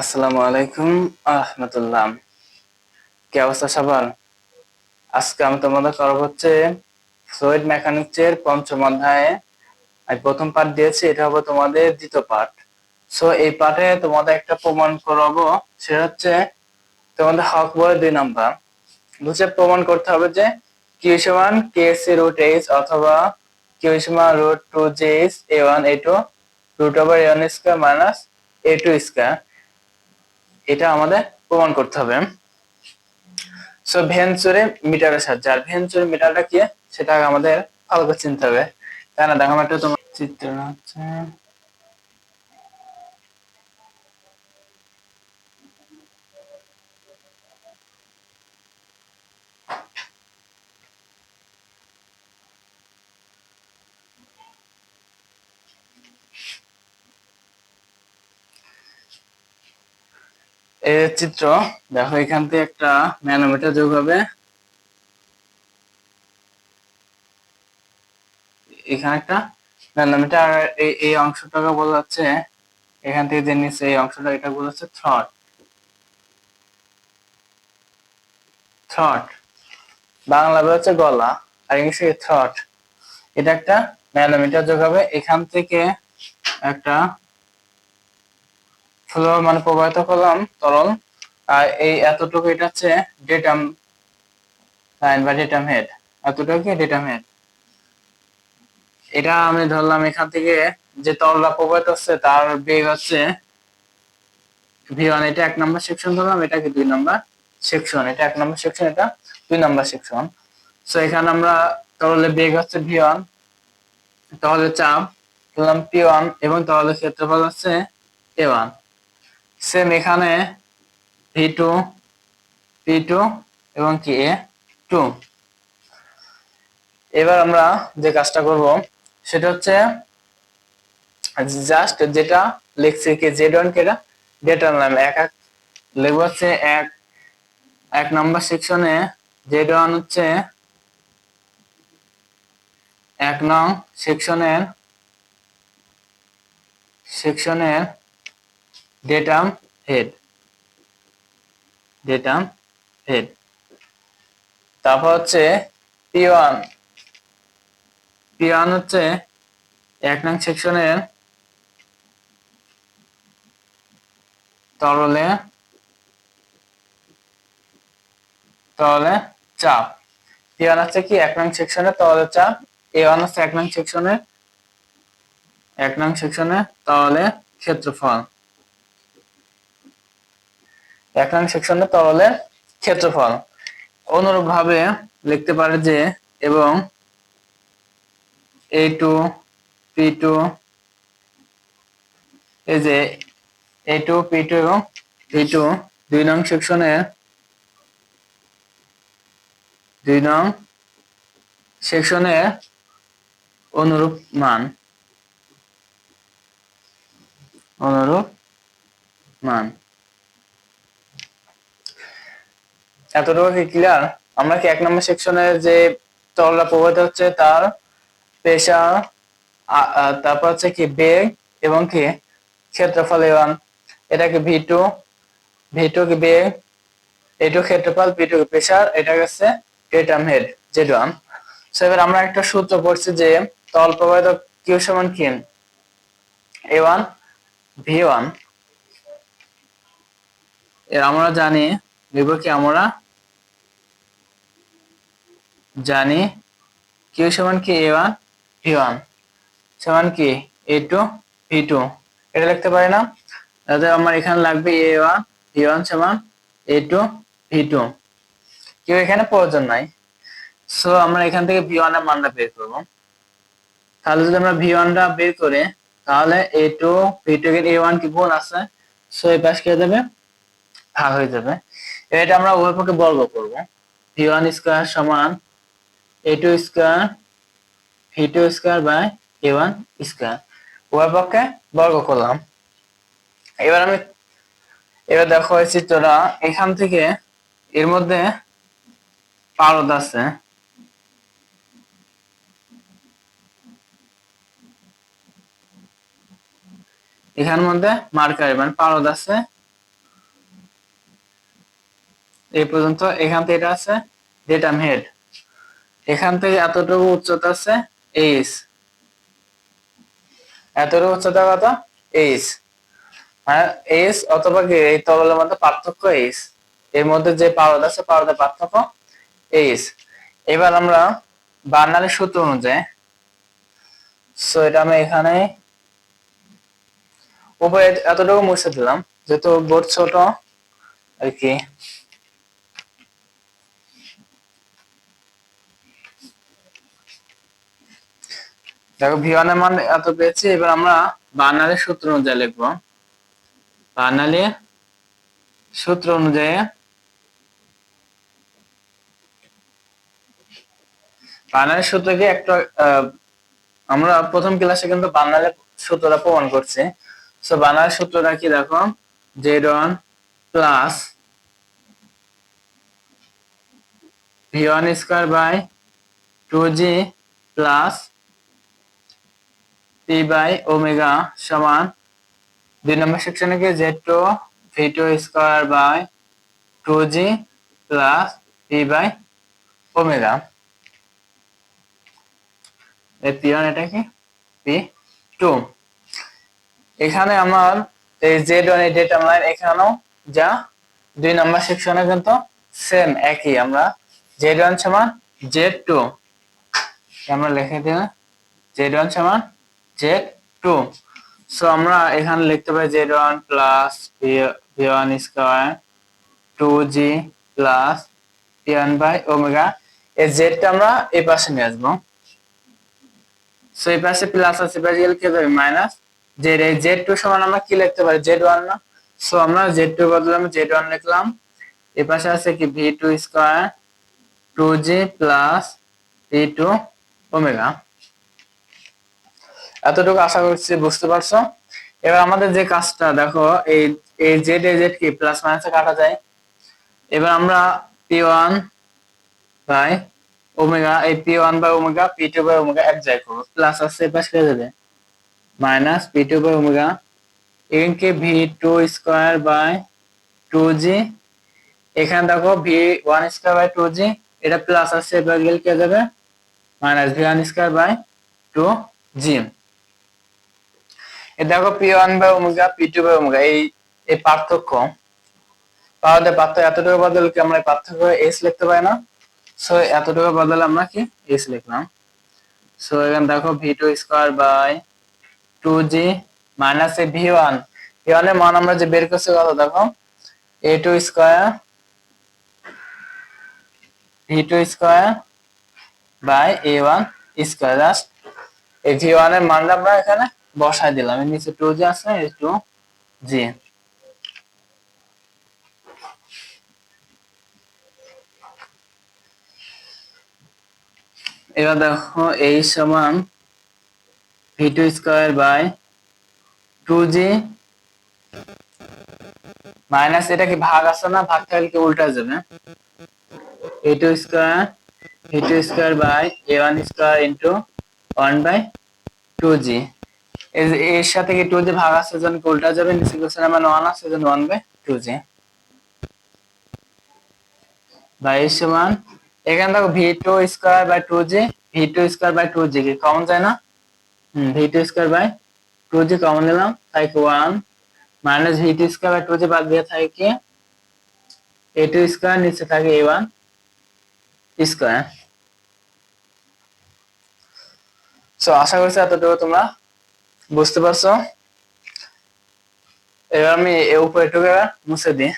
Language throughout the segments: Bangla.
আসসালামু আলাইকুম আহমতুল্লাহ কি অবস্থা সবার? আজকে আমি তোমাদের করব হচ্ছে ফ্লুইড মেকানিক্স এর পঞ্চম অধ্যায়ে। আমি প্রথম পার্ট দিয়েছি, এটা হবে তোমাদের দ্বিতীয় পার্ট সো এই পাঠে তোমাদের একটা প্রমাণ করাবো, সেটা হচ্ছে তোমাদের হক বলে দুই নাম্বার। বুঝে প্রমাণ করতে হবে যে কিউ সমান কে সি রুট এইচ অথবা কিউ সমান root two J H A one A two root over A one square minus A two square এটা আমাদের প্রমাণ করতে হবে। সো ভেনচুরে মিটারের সাহায্যে। আর ভেনচুরে মিটারটা কি? সেটা আমাদের ভালো করে চিনতে হবে। তাই না? দেখো একটা তোমার চিত্র হচ্ছে। এই চিত্র, দেখো এখান থেকে একটা ম্যানোমিটার যোগ হবে। এখানে একটা ম্যানোমিটার এই অংশটাকে বলা হচ্ছে, এখান থেকে যে নিচে এই অংশটা, এটা বলা হচ্ছে থ্রট। থ্রট। বলা হচ্ছে গলা, আর ইংলিশে থ্রট। এটা একটা ম্যানোমিটার যোগ হবে। এখান থেকে একটা ফ্লো মানে প্রবাহিত করলাম তরল, আর এই এতটুকু এটা হচ্ছে ডেটাম লাইন বা ডেটাম হেড এতটুকু ডেটাম হেড এটা আমি ধরলাম এখান থেকে যে তরলটা প্রবাহিত হচ্ছে, তার বেগ হচ্ছে ভি ওয়ান এটা এক নম্বর সেকশন ধরলাম, এটা কি দুই নম্বর সেকশন এটা এক নম্বর সেকশন এটা দুই নম্বর সেকশন সো এখানে আমরা তরলের বেগ হচ্ছে ভি ওয়ান তাহলে চাপ ধরলাম পি ওয়ান এবং তরলের ক্ষেত্রফল হচ্ছে এ ওয়ান সেম এখানে ভি টু পি টু এবং কি এ টু এবার আমরা যে কাজটা করব, সেটা হচ্ছে জাস্ট যেটা লিখছি কি জেড ওয়ান কেটা ডেটা নাম, এক এক লিখব হচ্ছে এক এক নম্বর সেকশনে জেড ওয়ান হচ্ছে এক নং সেকশনের সেকশনের ডেটাম হেড ডেটাম হেড তারপর হচ্ছে পি ওয়ান পি ওয়ান হচ্ছে এক নং সেকশনের তরলে তরলে চাপ। পি হচ্ছে কি? এক নং সেকশনের তরলে চাপ। এ ওয়ান হচ্ছে এক নং সেকশনের, এক নং সেকশনে তরলে ক্ষেত্রফল। এক নং সেকশনে তরলের ক্ষেত্রফল। অনুরূপ ভাবে লিখতে পারে যে, এবং এ টু পি টু এই যে এ টু পি টু এবং পি টু দুই নং সেকশনের দুই নং সেকশনের অনুরূপ মান। অনুরূপ মান। এতটুকু কি ক্লিয়ার আমরা কি এক নম্বর সেকশনের যে তরলটা প্রবাহিত হচ্ছে তার পেশা তারপর হচ্ছে কি বেগ এবং কি ক্ষেত্রফল এওয়ান এটা কি ভি টু ভি কি বেগ এ টু ক্ষেত্রফল পি টু কি প্রেশার এটা হচ্ছে datum head Z one so এবার আমরা একটা সূত্র পড়ছি যে তল প্রবাহিত কিউ সমান কি? এ ওয়ান ভি ওয়ান আমরা জানি লিখব কি আমরা জানি কিউ সমান কি এ ওয়ান ভি ওয়ান সমান কি এ টু ভি টু এটা লিখতে পারি না? তাহলে আমার এখানে লাগবে এ ওয়ান ভি ওয়ান সমান এ টু ভি টু কেউ এখানে প্রয়োজন নাই। সো আমরা এখান থেকে ভি ওয়ানের মানটা বের করব। তাহলে যদি আমরা ভি ওয়ানটা বের করে, তাহলে A two V two A one কি গুণ আছে? সো এই পাশ কে যাবে? ভাগ হয়ে যাবে। এটা আমরা উভয় পক্ষে বর্গ করব। ভি ওয়ান স্কোয়ার সমান A two square V two square by A one square উভয় পক্ষে বর্গ করলাম। এবার আমি, এবার দেখো এই চিত্রটা, এখান থেকে এর মধ্যে পারদ আছে। এখানের মধ্যে মার্কার মানে পারদ আছে। এই পর্যন্ত এখান থেকে এটা আছে ডেটাম হেড এখান থেকে এতটুকু উচ্চতা আছে এইচ এতটুকু উচ্চতা কত? এইচ এইচ অথবা এই তরলের মধ্যে পার্থক্য এইচ এর মধ্যে যে পারদ আছে, পারদের পার্থক্য এইচ এবার আমরা বার্নালের সূত্র অনুযায়ী সো এটা আমি এখানে উপরে এতটুকু মুছে দিলাম, যেহেতু বোর্ড ছোট, আর কি। দেখো ভিওয়ানের মান এত পেয়েছি, এবার আমরা বার্নালের সূত্র অনুযায়ী লিখব। বার্নালের সূত্র অনুযায়ী বার্নালের সূত্র কি একটা আমরা প্রথম ক্লাসে কিন্তু বার্নালের সূত্রটা প্রমাণ করছি। সো বার্নালের সূত্রটা কি দেখো? Z one plus V one square by two G plus P by omega সমান দুই নম্বর সেকশনে কি Z two square by two G plus P by omega P one এটা কি? পি টু এখানে আমার এই জেড ওয়ান এই ডেটা লাইন এখানেও যা দুই নম্বর সেকশনে কিন্তু সেম একই। আমরা জেড ওয়ান সমান জেড টু আমরা লিখে দিলাম জেড ওয়ান সমান জেড টু সো আমরা এখানে লিখতে পারি Z one plus V one square two G plus P one by omega এই জেডটা আমরা এই পাশে নিয়ে আসব। সো এই পাশে প্লাস আছে পাশে কি হবে মাইনাস জেড এই জেড টু সমান আমরা কি লিখতে পারি? জেড ওয়ান না। সো আমরা জেড টু বদলে জেড ওয়ান লিখলাম। এই পাশে আছে কি? V two square two G plus P two omega এতটুকু আশা করছি বুঝতে পারছ? এবার আমাদের যে কাজটা, দেখো, এই এই জেড এ জেড কি? প্লাস মাইনাসে কাটা যায়। এবার আমরা পি ওয়ান বাই ওমেগা এই P one by omega P two by omega এক জায়গায় করব। প্লাস আসছে পাশ হয়ে যাবে। Minus P two by omega এখানকে V two square by two G এখানে দেখো V one square by two G এটা প্লাস আসছে এবার গেলে কে যাবে? Minus V one square by two G দেখো P one by omega P two by omega এই এই পার্থক্য। পাওয়াতে পার্থক্য এতটুকু বদলে কি আমরা পার্থক্য এস লিখতে পারি না? সো এতটুকু বদলে আমরা কি এস লিখলাম। সো এখানে দেখো V two square by two G minus A V one V ওয়ানের মান আমরা যে বের করছি কত দেখো? A two square V two square by A one square just এই ভি ওয়ানের মানটা আমরা এখানে বসাই দিলাম। এর নিচে টু জি আছে টু জি। এবার দেখো এই সমান V two square by two G minus এটা কি ভাগ আছে না? ভাগ থাকলে কি উল্টা যাবে? A two square V two square by A one square into one by two G এর সাথে কি টু জি ভাগ আছে কি উল্টা যাবে? নিচে কোশ্চেন আমার ওয়ান আছে জন্য one by two G by সমান, এখানে দেখো V two square by two G V two square by two G কি কমন যায় না? V two square by two G common তাই কি one minus V two square by two G বাদ দিয়ে থাকে এ টু স্কোয়ার নিচে থাকে এ ওয়ান স্কোয়ার সো আশা করছি এতটুকু তোমরা বুঝতে পারছ? এবার আমি এ উপরেটুকু মুছে দিই।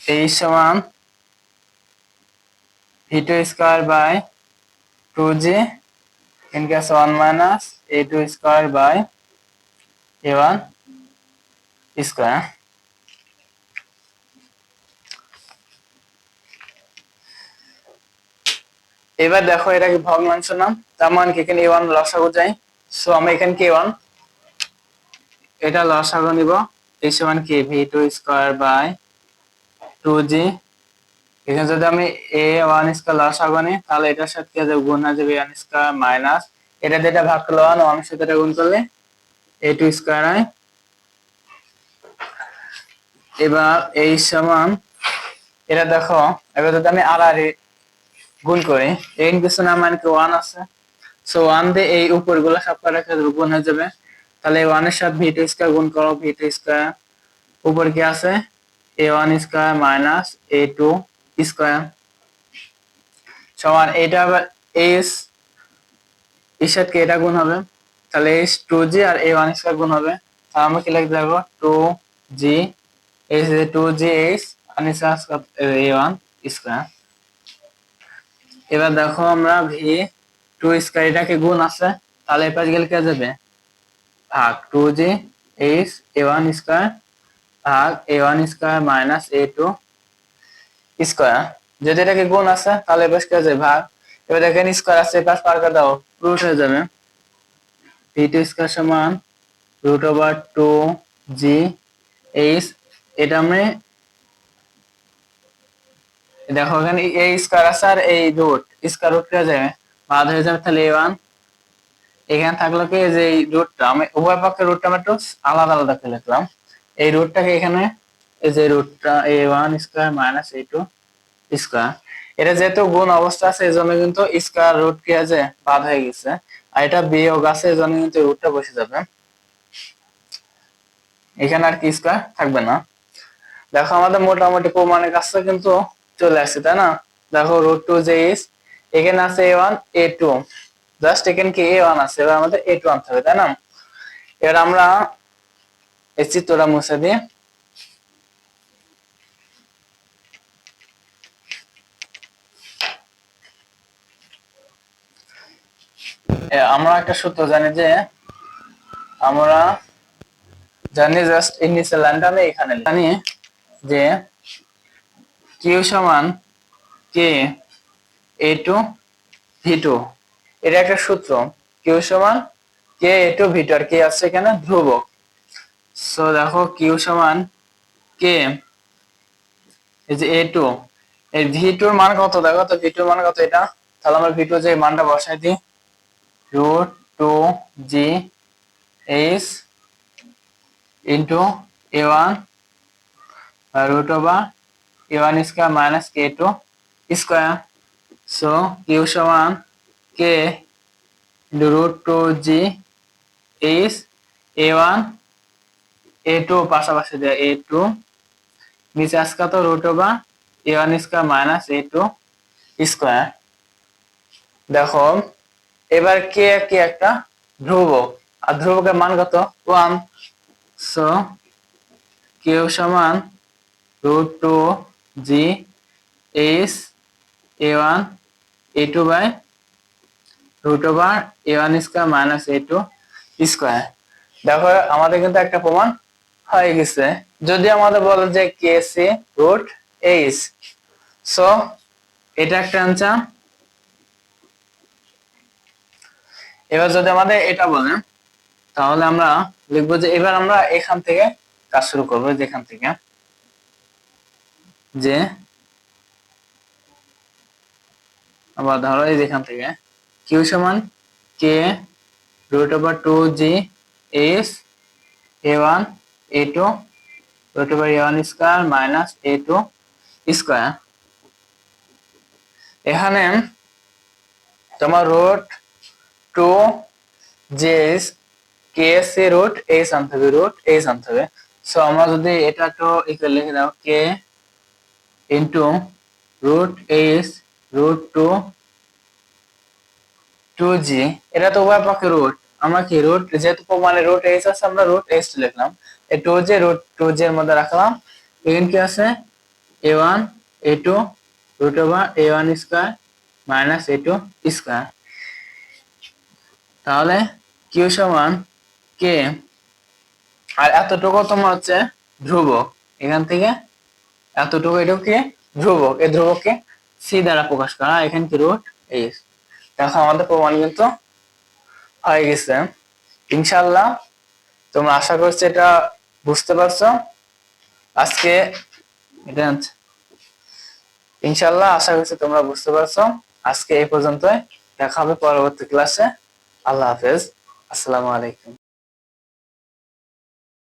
এই সমান V two square by two G ইনকে আছে one minus A two square by A one square. এবার দেখো, এটা কি ভগ্নাংশ নাম? তার মানে কি এখানে এ ওয়ান লসাগু যায় সো আমরা এখানে কি ওয়ান এটা লসাগু নিব। এই সমান কে? V two square by two G এখানে যদি আমি এ ওয়ান স্কোয়ার লসাগু নিই তাহলে এটার সাথে কি আছে? গুণ হয়ে যাবে ওয়ান স্কোয়ার মাইনাস এটা যেটা ভাগ করলে ওয়ান ওয়ানের সাথে এটা গুণ করলে এ টু স্কোয়ার হয়। এবার এই সমান, এটা দেখো, এবার যদি আমি আর আর গুণ করি। এন কিছু না মানে কি ওয়ান আছে। সো ওয়ান দিয়ে এই উপরগুলো সব কটা গুণ হয়ে যাবে। তাহলে ওয়ানের সাথে ভি টু স্কোয়ার গুণ করো ভি স্কোয়ার উপর কি আছে? A one square minus A two square সমান এটা আবার এস এর সাথে এটা গুণ হবে? তাহলে এস টু জি আর এ ওয়ান স্কোয়ার গুণ হবে। তাহলে আমরা কি লিখতে পারব? Two G S two G S R A one square এবার দেখো আমরা ভি টু স্কোয়ার এটাকে গুণ আছে, তাহলে এপাশ গেলে কে যাবে? ভাগ two G H A one square ভাগ A one square minus A two square যদি এটাকে গুণ আছে, তাহলে এপাশ কে যাবে? ভাগ। এবার দেখেন স্কোয়ার আছে এপাশ পার করে দাও রুট হয়ে যাবে। ভি টু স্কোয়ার সমান root over two G H এটা আমি দেখো, এখানে এই স্কোয়ার আছে আর এই রুট স্কোয়ার রুট হয়ে যাবে বাদ হয়ে যাবে তাহলে এ এখানে থাকল কি, যে এই রুটটা আমি উভয় পক্ষের রুটটা আমি একটু আলাদা আলাদা করে লিখলাম। এই রুটটাকে এখানে, এই যে রুটটা A one square minus A two square এটা যেহেতু গুণ অবস্থা আছে এই জন্য কিন্তু স্কোয়ার রুট কি আছে বাদ হয়ে গেছে, আর এটা বিয়োগ আছে এই জন্য কিন্তু রুটটা বসে যাবে। এখানে আর কি স্কোয়ার থাকবে না। দেখো, আমাদের মোটামুটি প্রমাণের কাছে কিন্তু চলে আসছে, তাই না? দেখো রুট টু যে ইস এখানে আছে A one A two just এখানে কি এ ওয়ান আছে? এবার আমাদের এ টু আনতে হবে, তাই না? এবার আমরা এই চিত্রটা মুছে দিয়ে আমরা একটা সূত্র জানি যে আমরা জানি জাস্ট নিচের লাইনটা আমি এখানে জানি যে কিউ সমান K A two V two এটা একটা সূত্র। কিউ সমান K A two V two R K আছে এখানে ধ্রুবক। সো দেখো, কিউ সমান কে এই যে এ টু এই ভি টুর মান কত? দেখো তো ভি টুর মান কত এটা? তাহলে আমরা ভি টু যে মানটা বসাই দিই root two G H into A one root over a1 square minus k2 square. So q সমান k into root 2g is a1 a2 পাশাপাশি দেয় a2 নিচে আসকা তো root over a1 square minus a2 square দেখো এবার কে কি একটা ধ্রুবক আর ধ্রুবকের মান কত 1 সো কিউ সমান root 2 g is a1 a2 by root over a1 square minus a2 square দেখো, আমাদের কিন্তু একটা প্রমাণ হয়ে গেছে। যদি আমাদের বলে যে কে রুট এইচ সো এটা একটা আনসার এবার যদি আমাদের এটা বলে, তাহলে আমরা লিখব যে এবার আমরা এখান থেকে কাজ শুরু করব, যেখান থেকে। যে আবার ধরো এই যেখান থেকে কিউ সমান K root over two G S A one A two root over A one square minus A two square এখানে তোমার root two J K S C root H আনতে হবে রুট এইচ আনতে হবে সো আমরা যদি এটা একটু ইকুয়াল লিখে দাও K root H root two two G এটা তো উভয় পক্ষে রুট আমরা কি রুট যেহেতু মানে রুট এইচ আছে, আমরা রুট এইচ লিখলাম। এই two G root two G এর মধ্যে রাখলাম। এখানে কি আছে? A one A two root over A one square minus A two square তাহলে কিউ সমান কে আর এতটুকু তোমার হচ্ছে ধ্রুবক। এখান থেকে এতটুকু এটাও কি ধ্রুবক এই ধ্রুবককে সি দ্বারা প্রকাশ করা এখানে কি রুট এইচ দেখো আমাদের প্রমাণ কিন্তু হয়ে গেছে। ইনশাল্লাহ তোমরা আশা করছি এটা বুঝতে পারছ। আজকে ইনশাল্লাহ আশা করছি তোমরা বুঝতে পারছ। আজকে এই পর্যন্তই। দেখা হবে পরবর্তী ক্লাসে আল্লাহ হাফেজ। আসসালামু আলাইকুম।